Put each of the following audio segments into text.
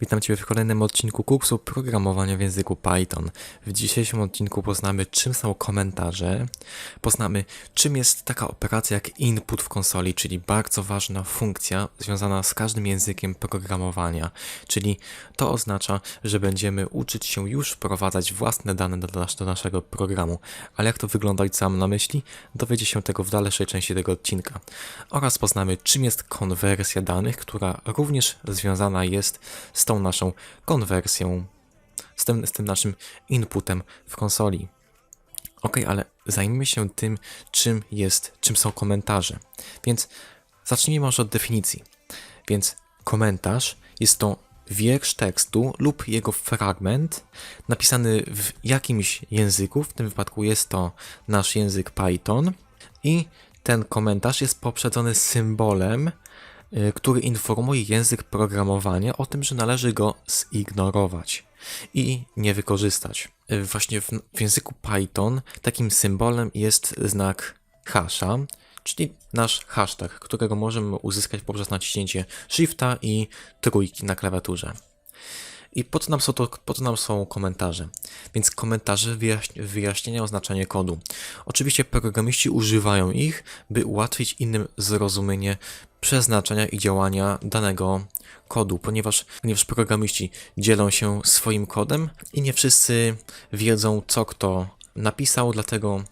Witam Cię w kolejnym odcinku kursu programowania w języku Python. W dzisiejszym odcinku poznamy, czym są komentarze, poznamy, czym jest taka operacja jak input w konsoli, czyli bardzo ważna funkcja związana z każdym językiem programowania, czyli to oznacza, że będziemy uczyć się już wprowadzać własne dane do, do naszego programu. Ale jak to wygląda i co mam na myśli, dowiecie się tego w dalszej części tego odcinka. Oraz poznamy, czym jest konwersja danych, która również związana jest z tą naszą konwersją, z tym, z tym naszym inputem w konsoli. Ok, ale zajmijmy się tym, czym jest, czym są komentarze. Więc zacznijmy może od definicji. Więc komentarz jest to wiersz tekstu lub jego fragment napisany w jakimś języku, w tym wypadku jest to nasz język Python i ten komentarz jest poprzedzony symbolem, który informuje język programowania o tym, że należy go zignorować i nie wykorzystać. Y, Właśnie w, w języku Python takim symbolem jest znak hasha, czyli nasz hashtag, którego możemy uzyskać poprzez naciśnięcie Shifta i trójki na klawiaturze. I po co nam są, to, po co nam są komentarze? Więc komentarze wyjaśni- wyjaśniają znaczenie kodu. Oczywiście programiści używają ich, by ułatwić innym zrozumienie przeznaczenia i działania danego kodu, ponieważ, ponieważ programiści dzielą się swoim kodem i nie wszyscy wiedzą, co kto napisał, dlatego,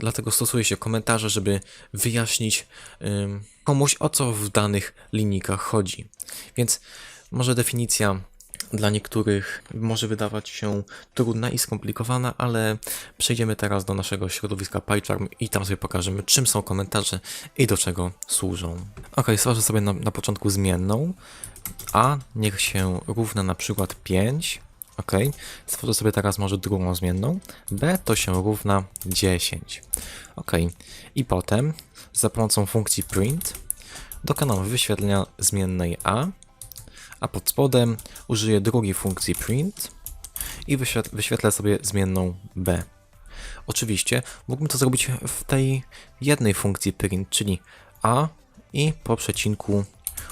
dlatego stosuje się komentarze, żeby wyjaśnić ym, komuś, o co w danych linijkach chodzi. Więc może definicja dla niektórych może wydawać się trudna i skomplikowana, ale przejdziemy teraz do naszego środowiska PyCharm i tam sobie pokażemy, czym są komentarze i do czego służą. Ok, stworzę sobie na, na początku zmienną, a niech się równa na przykład 5. Ok, stworzę sobie teraz może drugą zmienną, b to się równa 10. Ok, i potem za pomocą funkcji print dokonam wyświetlenia zmiennej a, a pod spodem użyję drugiej funkcji print i wyświet- wyświetlę sobie zmienną b. Oczywiście mógłbym to zrobić w tej jednej funkcji print, czyli a i po przecinku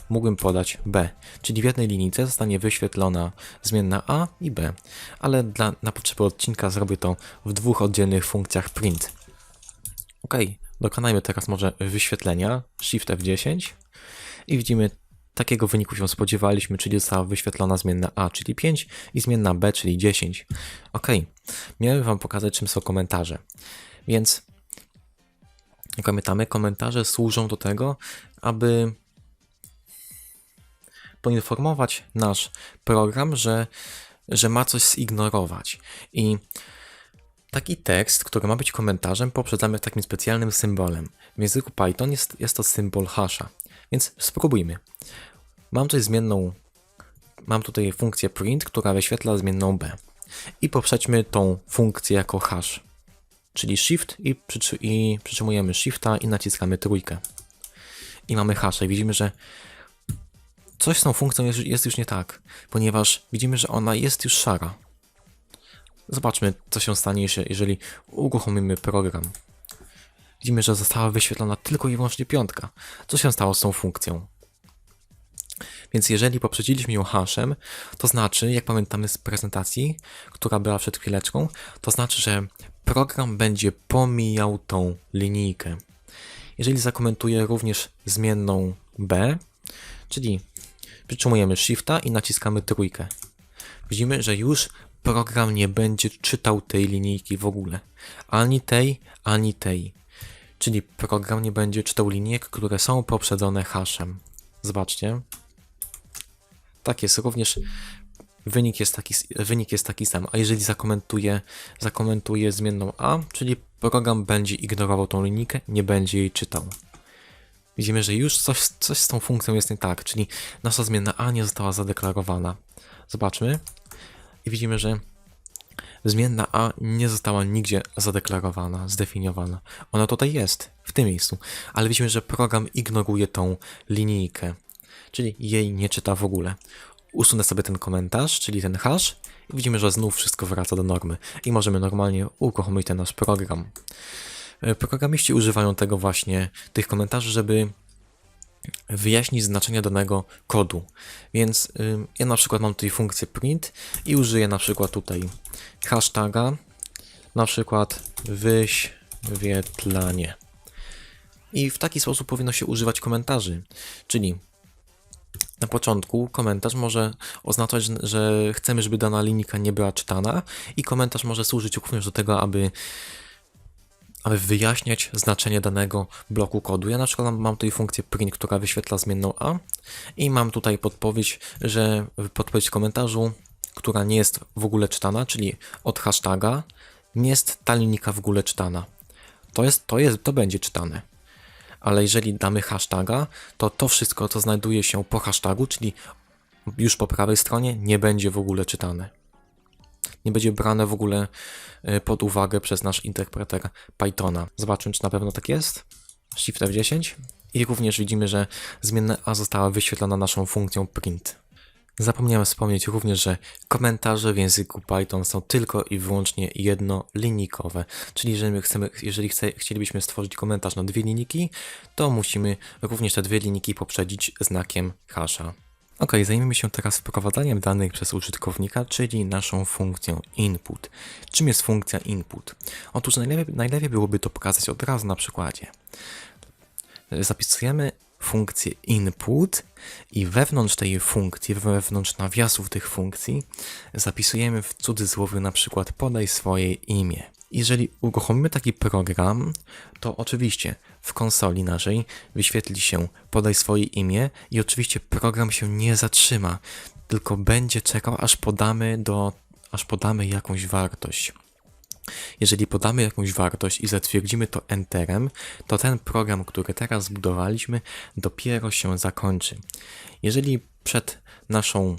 mógłbym podać b, czyli w jednej linijce zostanie wyświetlona zmienna a i b, ale dla, na potrzeby odcinka zrobię to w dwóch oddzielnych funkcjach print. Ok, dokonajmy teraz może wyświetlenia Shift F10 i widzimy takiego wyniku się spodziewaliśmy, czyli została wyświetlona zmienna A, czyli 5 i zmienna B, czyli 10. Ok, miałem Wam pokazać, czym są komentarze. Więc jak pamiętamy, komentarze służą do tego, aby poinformować nasz program, że, że ma coś zignorować. I taki tekst, który ma być komentarzem, poprzedzamy takim specjalnym symbolem. W języku Python jest, jest to symbol hasha. Więc spróbujmy. Mam tutaj zmienną, mam tutaj funkcję print, która wyświetla zmienną b. I poprzedźmy tą funkcję jako hash, czyli shift i, przytrzy, i przytrzymujemy shifta i naciskamy trójkę. I mamy hasza i widzimy, że coś z tą funkcją jest, jest już nie tak, ponieważ widzimy, że ona jest już szara. Zobaczmy, co się stanie, jeżeli uruchomimy program. Widzimy, że została wyświetlona tylko i wyłącznie piątka. Co się stało z tą funkcją? Więc jeżeli poprzedziliśmy ją hashem, to znaczy, jak pamiętamy z prezentacji, która była przed chwileczką, to znaczy, że program będzie pomijał tą linijkę. Jeżeli zakomentuję również zmienną b, czyli przytrzymujemy shifta i naciskamy trójkę, widzimy, że już program nie będzie czytał tej linijki w ogóle. Ani tej, ani tej. Czyli program nie będzie czytał linijek, które są poprzedzone hashem. Zobaczcie. Tak jest, również wynik jest taki, wynik jest taki sam. A jeżeli zakomentuję, zakomentuję zmienną A, czyli program będzie ignorował tą linijkę, nie będzie jej czytał. Widzimy, że już coś, coś z tą funkcją jest nie tak, czyli nasza zmienna A nie została zadeklarowana. Zobaczmy. I widzimy, że zmienna A nie została nigdzie zadeklarowana, zdefiniowana. Ona tutaj jest, w tym miejscu, ale widzimy, że program ignoruje tą linijkę, czyli jej nie czyta w ogóle. Usunę sobie ten komentarz, czyli ten hash i widzimy, że znów wszystko wraca do normy i możemy normalnie uruchomić ten nasz program. E, Programiści używają tego właśnie, tych komentarzy, żeby wyjaśnić znaczenie danego kodu. Więc ja na przykład mam tutaj funkcję print i użyję na przykład tutaj hashtaga, na przykład wyświetlanie. I w taki sposób powinno się używać komentarzy, czyli na początku komentarz może oznaczać, że- że chcemy, żeby dana linijka nie była czytana i komentarz może służyć również do tego, aby aby wyjaśniać znaczenie danego bloku kodu. Ja na przykład mam, tutaj funkcję print, która wyświetla zmienną a i mam tutaj podpowiedź, że podpowiedź w komentarzu, która nie jest w ogóle czytana, czyli od hashtaga nie jest ta linijka w ogóle czytana. To jest, to jest, to będzie czytane. Ale jeżeli damy hashtaga, to to wszystko, co znajduje się po hashtagu, czyli już po prawej stronie, nie będzie w ogóle czytane nie będzie brane w ogóle y, pod uwagę przez nasz interpreter Pythona. Zobaczmy, czy na pewno tak jest. Shift F10 i również widzimy, że zmienna A została wyświetlona naszą funkcją print. Zapomniałem wspomnieć również, że komentarze w języku Python są tylko i wyłącznie jednolinijkowe, czyli jeżeli, my chcemy, jeżeli chce, chcielibyśmy stworzyć komentarz na dwie linijki, to musimy również te dwie linijki poprzedzić znakiem hasza. Ok, zajmiemy się teraz wprowadzaniem danych przez użytkownika, czyli naszą funkcją input. Czym jest funkcja input? Otóż najlepiej, najlepiej byłoby to pokazać od razu na przykładzie. Zapisujemy funkcję input i wewnątrz tej funkcji, wewnątrz nawiasów tych funkcji zapisujemy w cudzysłowie na przykład podaj swoje imię. Jeżeli uruchomimy taki program, to oczywiście w konsoli naszej wyświetli się podaj swoje imię i oczywiście program się nie zatrzyma, tylko będzie czekał aż podamy do aż podamy jakąś wartość. Jeżeli podamy jakąś wartość i zatwierdzimy to Enterem, to ten program, który teraz zbudowaliśmy, dopiero się zakończy. Jeżeli przed naszą,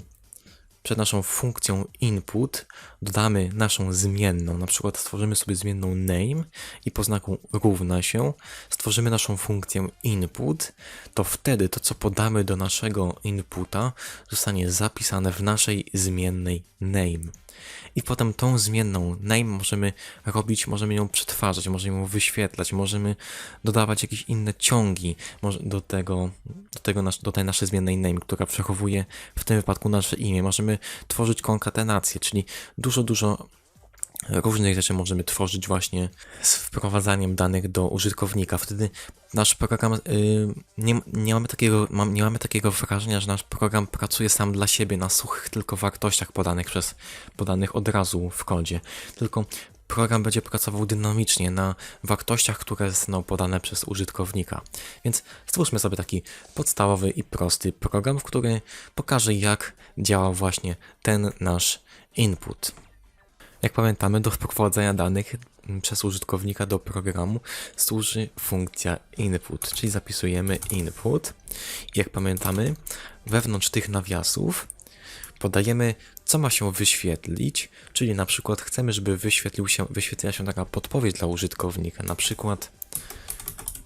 przed naszą funkcją input dodamy naszą zmienną, na przykład stworzymy sobie zmienną name i po znaku równa się stworzymy naszą funkcję input, to wtedy to, co podamy do naszego inputa, zostanie zapisane w naszej zmiennej name. I potem tą zmienną name możemy robić, możemy ją przetwarzać, możemy ją wyświetlać, możemy dodawać jakieś inne ciągi do tego, do, tego do tej naszej zmiennej name, która przechowuje w tym wypadku nasze imię. Możemy tworzyć konkatenację, czyli dużo, dużo różnych rzeczy możemy tworzyć właśnie z wprowadzaniem danych do użytkownika. Wtedy nasz program, y, nie, nie, mamy takiego, mam, nie mamy takiego wrażenia, że nasz program pracuje sam dla siebie na suchych tylko wartościach podanych przez, podanych od razu w kodzie, tylko program będzie pracował dynamicznie na wartościach, które zostaną podane przez użytkownika. Więc stwórzmy sobie taki podstawowy i prosty program, który pokaże jak działa właśnie ten nasz input. Jak pamiętamy, do wprowadzania danych przez użytkownika do programu służy funkcja input, czyli zapisujemy input. I jak pamiętamy, wewnątrz tych nawiasów podajemy, co ma się wyświetlić, czyli na przykład chcemy, żeby wyświetlił się, wyświetliła się taka podpowiedź dla użytkownika, na przykład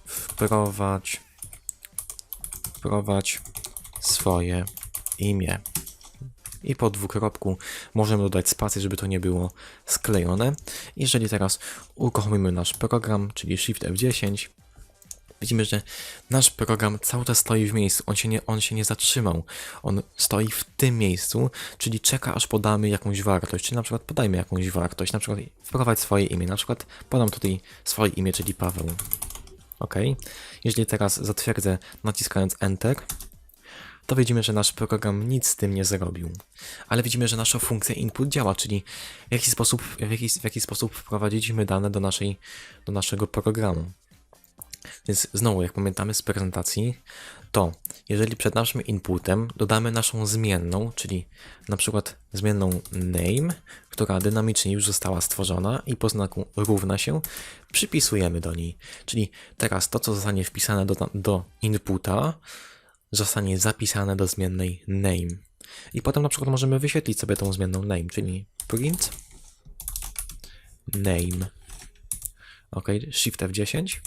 wprowadź, wprowadź swoje imię i po dwukropku możemy dodać spację, żeby to nie było sklejone. Jeżeli teraz uruchomimy nasz program, czyli Shift F10, widzimy, że nasz program cały czas stoi w miejscu, on się, nie, on się nie zatrzymał, on stoi w tym miejscu, czyli czeka aż podamy jakąś wartość, czyli na przykład podajmy jakąś wartość, na przykład wprowadź swoje imię, na przykład podam tutaj swoje imię, czyli Paweł. OK. Jeżeli teraz zatwierdzę naciskając Enter, to widzimy, że nasz program nic z tym nie zrobił. Ale widzimy, że nasza funkcja input działa, czyli w jaki sposób, w jaki, w jaki sposób wprowadziliśmy dane do, naszej, do naszego programu. Więc znowu, jak pamiętamy z prezentacji, to jeżeli przed naszym inputem dodamy naszą zmienną, czyli na przykład zmienną name, która dynamicznie już została stworzona i po znaku równa się, przypisujemy do niej. Czyli teraz to, co zostanie wpisane do, do inputa, zostanie zapisane do zmiennej name. I potem na przykład możemy wyświetlić sobie tą zmienną name, czyli print name. OK, Shift F10.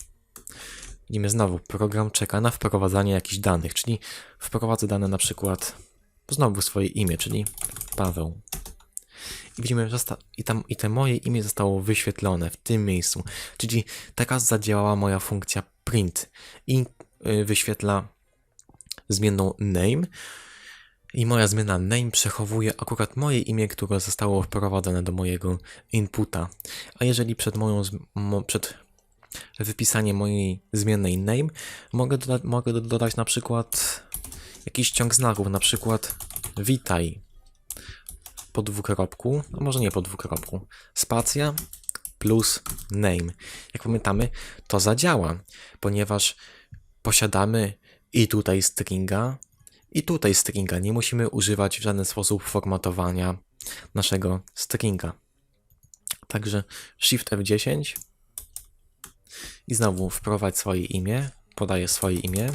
Widzimy znowu, program czeka na wprowadzanie jakichś danych, czyli wprowadzę dane na przykład znowu swoje imię, czyli Paweł. I widzimy, że i, tam, i te moje imię zostało wyświetlone w tym miejscu. Czyli teraz zadziałała moja funkcja print i y, wyświetla zmienną name i moja zmiana name przechowuje akurat moje imię, które zostało wprowadzone do mojego inputa. A jeżeli przed moją, przed wypisaniem mojej zmiennej name mogę, doda mogę do- dodać na przykład jakiś ciąg znaków, na przykład witaj po dwukropku, a może nie po dwukropku, spacja plus name. Jak pamiętamy, to zadziała, ponieważ posiadamy i tutaj stringa, i tutaj stringa. Nie musimy używać w żaden sposób formatowania naszego stringa. Także Shift F10 i znowu wprowadź swoje imię. Podaję swoje imię,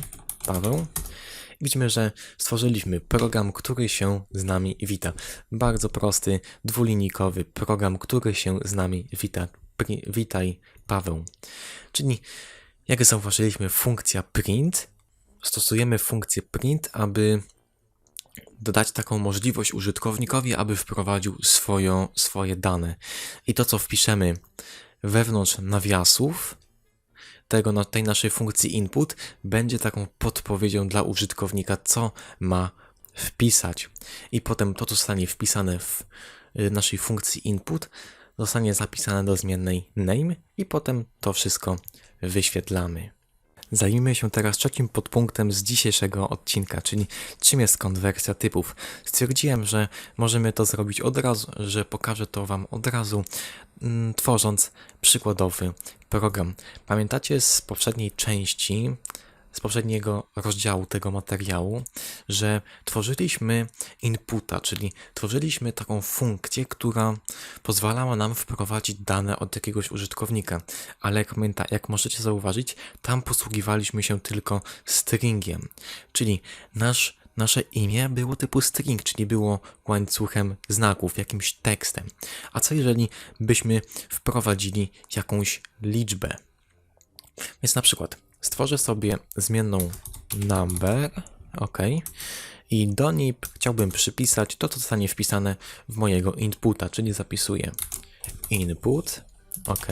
Paweł. Widzimy, że stworzyliśmy program, który się z nami wita. Bardzo prosty, dwulinijkowy program, który się z nami wita. Pri- witaj, Paweł. Czyli, jak zauważyliśmy, funkcja print. Stosujemy funkcję print, aby dodać taką możliwość użytkownikowi, aby wprowadził swoją, swoje dane. I to, co wpiszemy wewnątrz nawiasów, tego, tej naszej funkcji input będzie taką podpowiedzią dla użytkownika, co ma wpisać. I potem to, co zostanie wpisane w y, naszej funkcji input, zostanie zapisane do zmiennej name i potem to wszystko wyświetlamy. Zajmijmy się teraz trzecim podpunktem z dzisiejszego odcinka, czyli czym jest konwersja typów. Stwierdziłem, że możemy to zrobić od razu, że pokażę to Wam od razu, mm, tworząc przykładowy program. Pamiętacie z poprzedniej części, z poprzedniego rozdziału tego materiału, że tworzyliśmy inputa, czyli tworzyliśmy taką funkcję, która pozwalała nam wprowadzić dane od jakiegoś użytkownika. Ale jak, pamięta, jak możecie zauważyć, tam posługiwaliśmy się tylko stringiem, czyli nasz nasze imię było typu string, czyli było łańcuchem znaków, jakimś tekstem. A co jeżeli byśmy wprowadzili jakąś liczbę? Więc na przykład stworzę sobie zmienną number, ok, i do niej chciałbym przypisać to, co zostanie wpisane w mojego inputa, czyli zapisuję input, ok,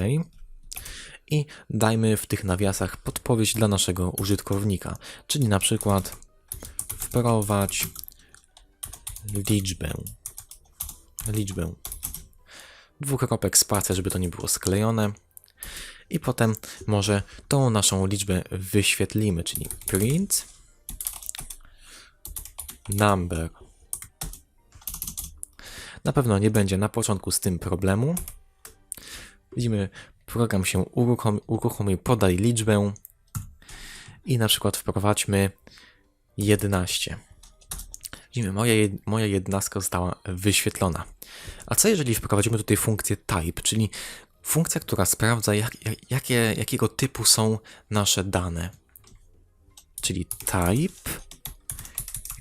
i dajmy w tych nawiasach podpowiedź dla naszego użytkownika, czyli na przykład wprowadź liczbę. Liczbę. Dwukropek spacja, żeby to nie było sklejone. I potem może tą naszą liczbę wyświetlimy, czyli print number. Na pewno nie będzie na początku z tym problemu. Widzimy, program się uruchom, uruchomił, podaj liczbę i na przykład wprowadźmy 11. Widzimy, moja, moja jednastka została wyświetlona. A co jeżeli wprowadzimy tutaj funkcję type, czyli funkcja, która sprawdza, jak, jak, jakie, jakiego typu są nasze dane. Czyli type.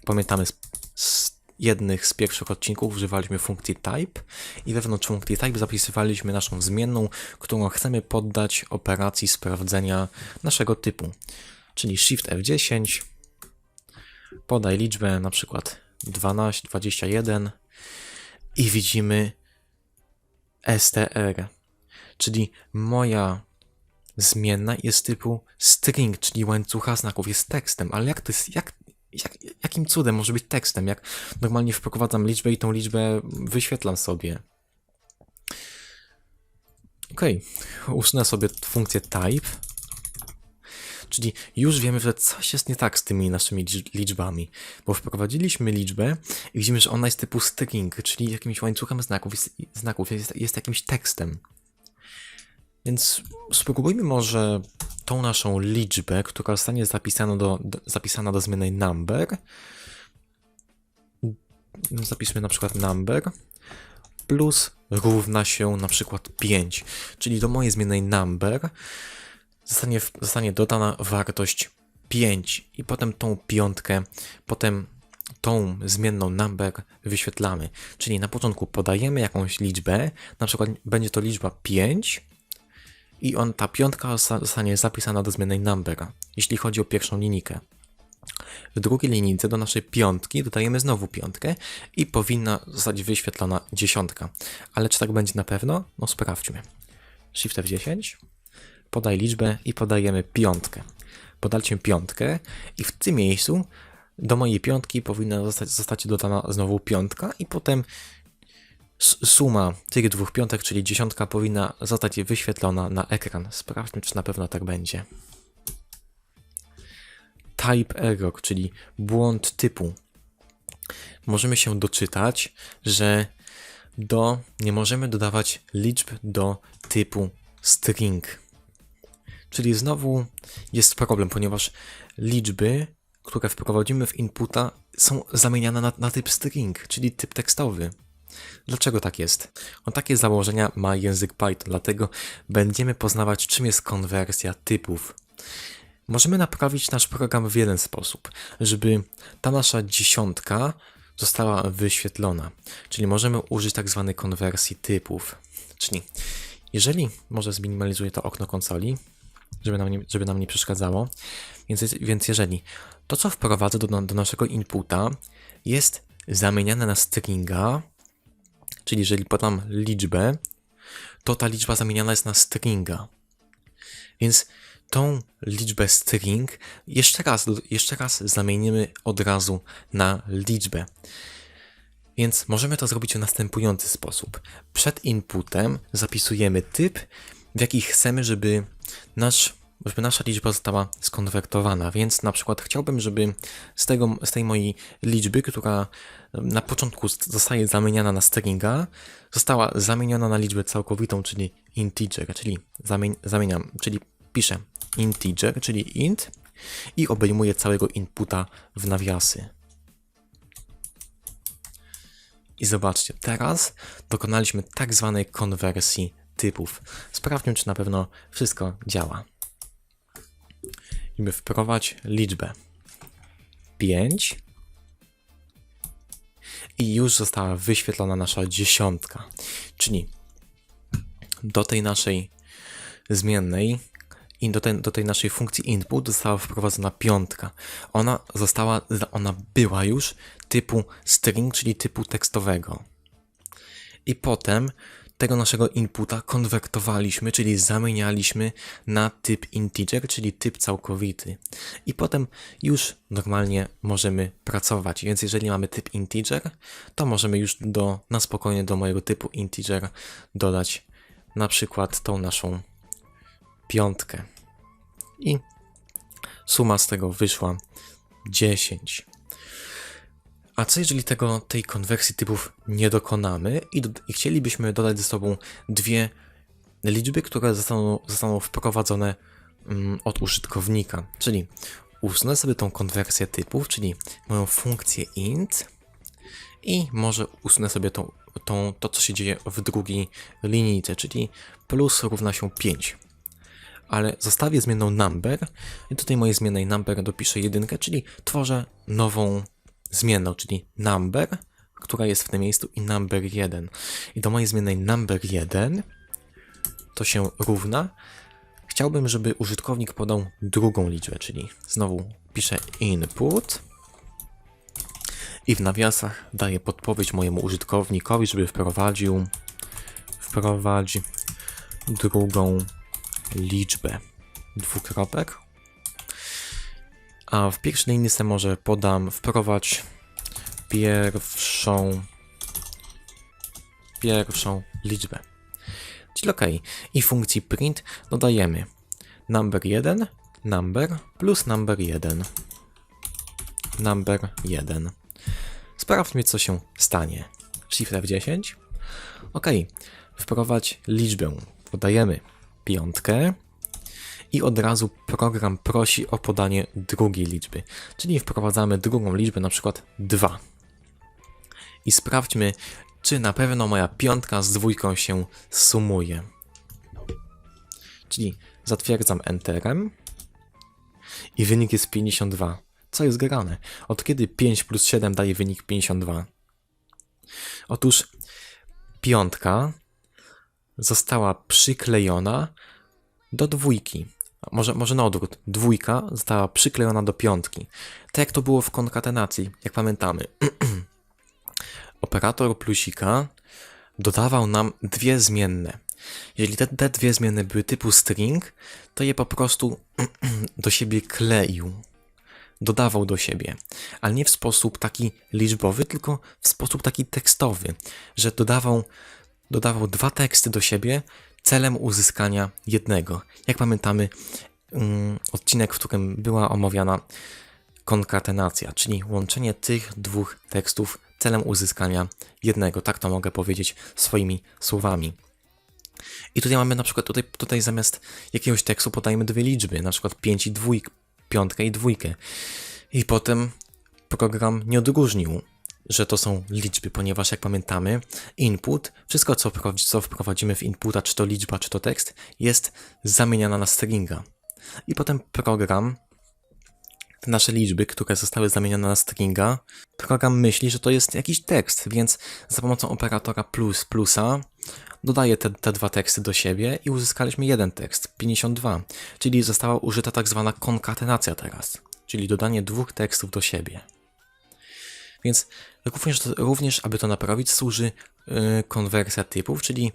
Pamiętamy z, z jednych z pierwszych odcinków używaliśmy funkcji type i wewnątrz funkcji type zapisywaliśmy naszą zmienną, którą chcemy poddać operacji sprawdzenia naszego typu. Czyli Shift F10, podaj liczbę na przykład 12, 21 i widzimy str, czyli moja zmienna jest typu string, czyli łańcucha znaków, jest tekstem, ale jak to jest, jak, jak, jakim cudem może być tekstem, jak normalnie wprowadzam liczbę i tą liczbę wyświetlam sobie. Ok, usunę sobie funkcję type, Czyli już wiemy, że coś jest nie tak z tymi naszymi licz- liczbami, bo wprowadziliśmy liczbę i widzimy, że ona jest typu string, czyli jakimś łańcuchem znaków, jest, znaków jest, jest jakimś tekstem. Więc spróbujmy może tą naszą liczbę, która zostanie zapisana do, zapisana do zmiennej number. Zapiszmy na przykład number plus równa się na przykład 5, czyli do mojej zmiennej number zostanie, zostanie dodana wartość 5 i potem tą piątkę, potem tą zmienną number wyświetlamy. Czyli na początku podajemy jakąś liczbę, na przykład będzie to liczba 5 i on, ta piątka zosta- zostanie zapisana do zmiennej number, jeśli chodzi o pierwszą linijkę. W drugiej linijce do naszej piątki dodajemy znowu piątkę i powinna zostać wyświetlona dziesiątka. Ale czy tak będzie na pewno? No sprawdźmy. Shift F10 podaj liczbę i podajemy piątkę. Podaliśmy piątkę i w tym miejscu do mojej piątki powinna zostać, zostać dodana znowu piątka i potem suma tych dwóch piątek, czyli dziesiątka powinna zostać wyświetlona na ekran. Sprawdźmy, czy na pewno tak będzie. Type error, czyli błąd typu. Możemy się doczytać, że do nie możemy dodawać liczb do typu string. Czyli znowu jest problem, ponieważ liczby, które wprowadzimy w inputa, są zamieniane na, na typ string, czyli typ tekstowy. Dlaczego tak jest? On takie założenia ma język Python, dlatego będziemy poznawać, czym jest konwersja typów. Możemy naprawić nasz program w jeden sposób, żeby ta nasza dziesiątka została wyświetlona. Czyli możemy użyć tak zwanej konwersji typów. Czyli jeżeli, może zminimalizuję to okno konsoli, żeby nam nie, żeby nam nie przeszkadzało. Więc, więc jeżeli to, co wprowadzę do, do naszego inputa, jest zamieniane na stringa, czyli jeżeli podam liczbę, to ta liczba zamieniana jest na stringa. Więc tą liczbę string jeszcze raz, jeszcze raz zamienimy od razu na liczbę. Więc możemy to zrobić w następujący sposób. Przed inputem zapisujemy typ, w jaki chcemy, żeby, nasz, żeby nasza liczba została skonwertowana. Więc na przykład chciałbym, żeby z, tego, z tej mojej liczby, która na początku zostaje zamieniana na stringa, została zamieniona na liczbę całkowitą, czyli integer, czyli zamień, zamieniam, czyli piszę integer, czyli int i obejmuję całego inputa w nawiasy. I zobaczcie, teraz dokonaliśmy tak zwanej konwersji typów. Sprawdźmy, czy na pewno wszystko działa. I wprowadź liczbę 5 i już została wyświetlona nasza dziesiątka. Czyli do tej naszej zmiennej i do, do tej naszej funkcji input została wprowadzona piątka. Ona została, ona była już typu string, czyli typu tekstowego. I potem tego naszego inputa konwertowaliśmy, czyli zamienialiśmy na typ integer, czyli typ całkowity. I potem już normalnie możemy pracować. Więc jeżeli mamy typ integer, to możemy już do, na spokojnie do mojego typu integer dodać na przykład tą naszą piątkę. I suma z tego wyszła 10. A co jeżeli tego, tej konwersji typów nie dokonamy i, do, i chcielibyśmy dodać ze sobą dwie liczby, które zostaną, zostaną wprowadzone mm, od użytkownika? Czyli usunę sobie tą konwersję typów, czyli moją funkcję int i może usunę sobie tą, tą, to, co się dzieje w drugiej linijce, czyli plus równa się 5 ale zostawię zmienną number i tej mojej zmiennej number dopiszę jedynkę, czyli tworzę nową zmienną, czyli number, która jest w tym miejscu i number 1. I do mojej zmiennej number 1 to się równa. Chciałbym, żeby użytkownik podał drugą liczbę, czyli znowu piszę input i w nawiasach daję podpowiedź mojemu użytkownikowi, żeby wprowadził wprowadź drugą liczbę dwukropek. A w pierwszej linijce może podam wprowadź pierwszą pierwszą liczbę. Czyli ok. I funkcji print dodajemy number 1, number plus number 1. Number 1. Sprawdźmy, co się stanie. Shift F10. Ok. Wprowadź liczbę. Podajemy piątkę i od razu program prosi o podanie drugiej liczby. Czyli wprowadzamy drugą liczbę, na przykład 2. I sprawdźmy, czy na pewno moja piątka z dwójką się sumuje. Czyli zatwierdzam Enterem i wynik jest 52. Co jest grane? Od kiedy 5 plus 7 daje wynik 52? Otóż piątka została przyklejona do dwójki. Może, może na odwrót. Dwójka została przyklejona do piątki. Tak jak to było w konkatenacji, jak pamiętamy. Operator plusika dodawał nam dwie zmienne. Jeżeli te, te dwie zmienne były typu string, to je po prostu do siebie kleił. dodawał do siebie, ale nie w sposób taki liczbowy, tylko w sposób taki tekstowy, że dodawał, dodawał dwa teksty do siebie celem uzyskania jednego. Jak pamiętamy, mm, odcinek, w którym była omawiana konkatenacja, czyli łączenie tych dwóch tekstów celem uzyskania jednego. Tak to mogę powiedzieć swoimi słowami. I tutaj mamy na przykład, tutaj, tutaj zamiast jakiegoś tekstu podajemy dwie liczby, na przykład 5 i dwójkę, piątkę i dwójkę. I potem program nie odróżnił, że to są liczby, ponieważ jak pamiętamy, input, wszystko co, wprowadzi- co wprowadzimy w inputa, czy to liczba, czy to tekst, jest zamieniana na stringa. I potem program te nasze liczby, które zostały zamienione na stringa, program myśli, że to jest jakiś tekst, więc za pomocą operatora plus plusa dodaje te, te dwa teksty do siebie i uzyskaliśmy jeden tekst, 52, czyli została użyta tak zwana konkatenacja teraz, czyli dodanie dwóch tekstów do siebie. Więc również, również aby to naprawić, służy yy, konwersja typów, czyli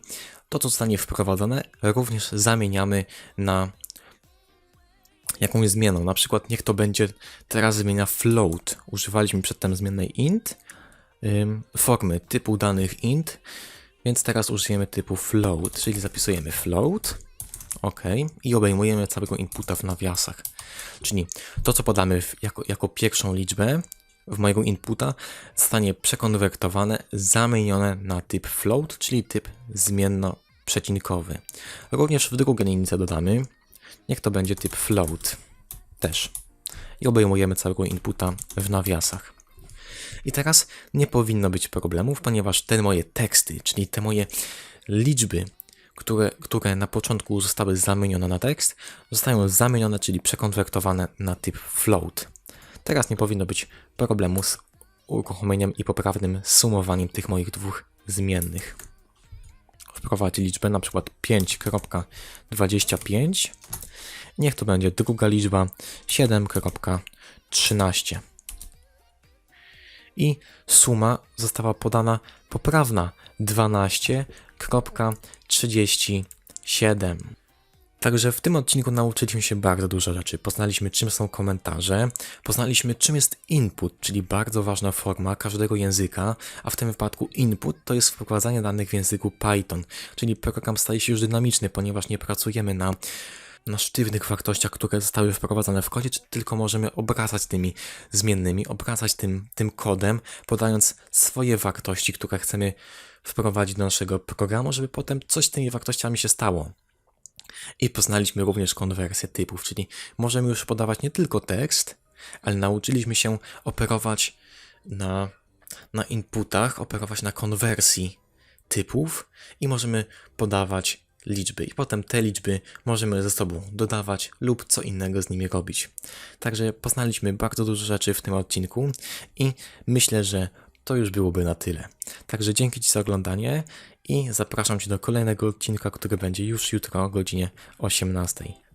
to, co zostanie wprowadzone, również zamieniamy na jakąś zmienną. Na przykład niech to będzie teraz zmienia float. Używaliśmy przedtem zmiennej int, formy typu danych int, więc teraz użyjemy typu float, czyli zapisujemy float, ok, i obejmujemy całego inputa w nawiasach. Czyli to, co podamy jako, jako pierwszą liczbę w mojego inputa, zostanie przekonwertowane, zamienione na typ float, czyli typ zmienno-przecinkowy. Również w drugiej linijce dodamy, niech to będzie typ float też. I obejmujemy całego inputa w nawiasach. I teraz nie powinno być problemów, ponieważ te moje teksty, czyli te moje liczby, które, które na początku zostały zamienione na tekst, zostają zamienione, czyli przekonwertowane na typ float. Teraz nie powinno być problemu z uruchomieniem i poprawnym sumowaniem tych moich dwóch zmiennych. Wprowadź liczbę na przykład 5.25. Niech to będzie druga liczba 7.13 i suma została podana poprawna 12.37. Także w tym odcinku nauczyliśmy się bardzo dużo rzeczy. Poznaliśmy, czym są komentarze, poznaliśmy, czym jest input, czyli bardzo ważna forma każdego języka, a w tym wypadku input to jest wprowadzanie danych w języku Python, czyli program staje się już dynamiczny, ponieważ nie pracujemy na na sztywnych wartościach, które zostały wprowadzone w kodzie, czy tylko możemy obracać tymi zmiennymi, obracać tym, tym kodem, podając swoje wartości, które chcemy wprowadzić do naszego programu, żeby potem coś z tymi wartościami się stało. I poznaliśmy również konwersję typów, czyli możemy już podawać nie tylko tekst, ale nauczyliśmy się operować na, na inputach, operować na konwersji typów i możemy podawać liczby i potem te liczby możemy ze sobą dodawać lub co innego z nimi robić. Także poznaliśmy bardzo dużo rzeczy w tym odcinku i myślę, że to już byłoby na tyle. Także dzięki Ci za oglądanie i zapraszam Cię do kolejnego odcinka, który będzie już jutro o godzinie 18.